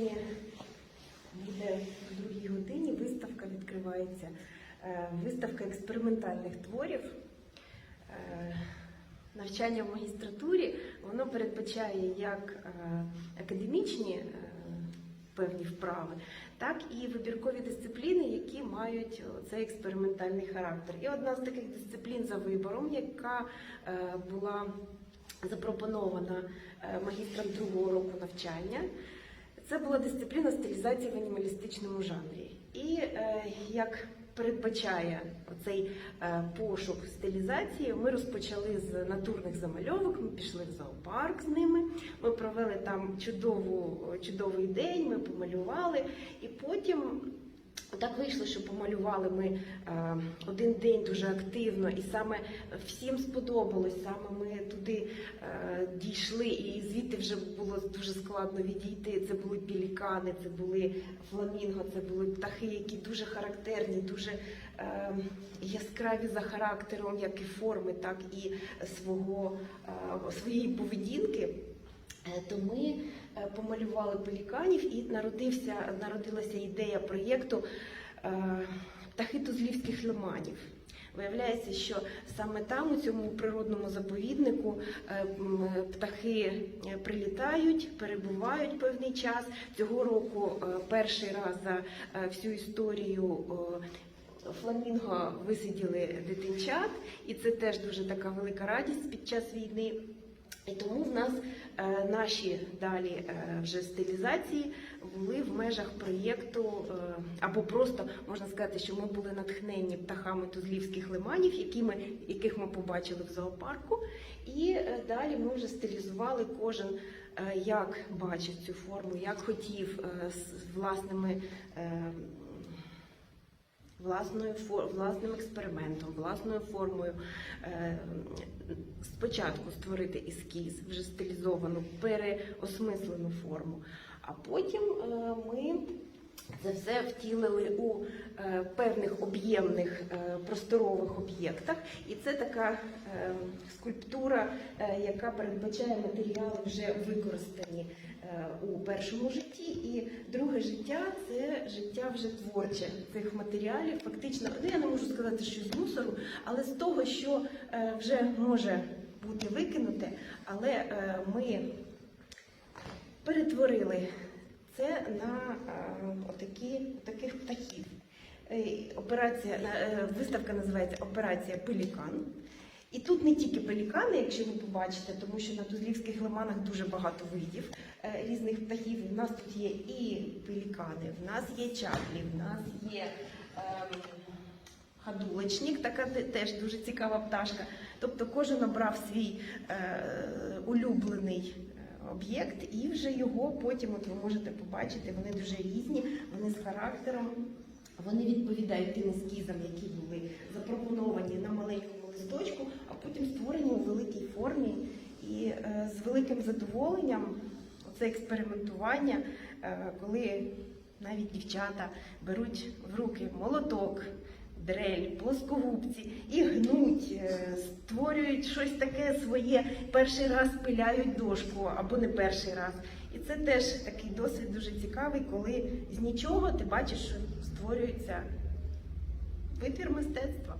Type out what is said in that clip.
Сьогодні буде в другій годині виставка відкривається. Е, Виставка експериментальних творів. Е, Навчання в магістратурі воно передбачає як е, академічні певні вправи, так і вибіркові дисципліни, які мають цей експериментальний характер. І одна з таких дисциплін за вибором, яка була запропонована магістром другого року навчання. Це була дисципліна стилізації в анімалістичному жанрі. І е, як передбачає цей е, пошук стилізації, ми розпочали з натурних замальовок. Ми пішли в зоопарк з ними. Ми провели там чудову, чудовий день, ми помалювали, і потім. Так вийшло, що помалювали ми е, один день дуже активно, і саме всім сподобалось. Саме ми туди е, дійшли, і звідти вже було дуже складно відійти. Це були пелікани, це були фламінго, це були птахи, які дуже характерні, дуже е, яскраві за характером, як і форми, так і свого, своєї поведінки. Е, То ми е, помалювали пеліканів і народився, народилася ідея проєкту е, птахи тузлівських лиманів. Виявляється, що саме там, у цьому природному заповіднику, е, птахи е, прилітають, перебувають певний час. Цього року е, перший раз за е, всю історію. е, Фламінго висиділи дитинчат, і це теж дуже така велика радість під час війни. І тому в нас е, наші далі е, вже стилізації були в межах проєкту, е, або просто можна сказати, що ми були натхнені птахами тузлівських лиманів, які ми, яких ми побачили в зоопарку. І е, далі ми вже стилізували кожен, е, як бачить цю форму, як хотів е, з власними. е, власною власним експериментом, власною формою. Е, Спочатку створити ескіз, вже стилізовану, переосмислену форму, а потім е, ми це все втілили у е, певних об'ємних просторових об'єктах. І це така скульптура, яка передбачає матеріали вже використані у першому житті. І життя це життя вже творче цих матеріалів. Фактично, ну я не можу сказати, що з мусору, але з того, що е, вже може бути викинуте, але е, ми перетворили це на е, отакі, таких птахів. Операція, виставка називається Операція Пелікан. І тут не тільки пелікани, якщо ви побачите, тому що на Тузлівських лиманах дуже багато видів е, різних птахів. У нас тут є і пелікани, в нас є чаплі, в нас є ем, хадулочник, така теж дуже цікава пташка. Тобто кожен обрав свій е, улюблений е, об'єкт, і вже його потім, от ви можете побачити, вони дуже різні, вони з характером. Вони відповідають тим ескізам, які були запропоновані на маленькому потім створені у великій формі. І е, з великим задоволенням це експериментування, е, коли навіть дівчата беруть в руки молоток, дрель, плоскогубці і гнуть, е, створюють щось таке своє, перший раз пиляють дошку або не перший раз. І це теж такий досвід дуже цікавий, коли з нічого ти бачиш, що створюється витвір мистецтва.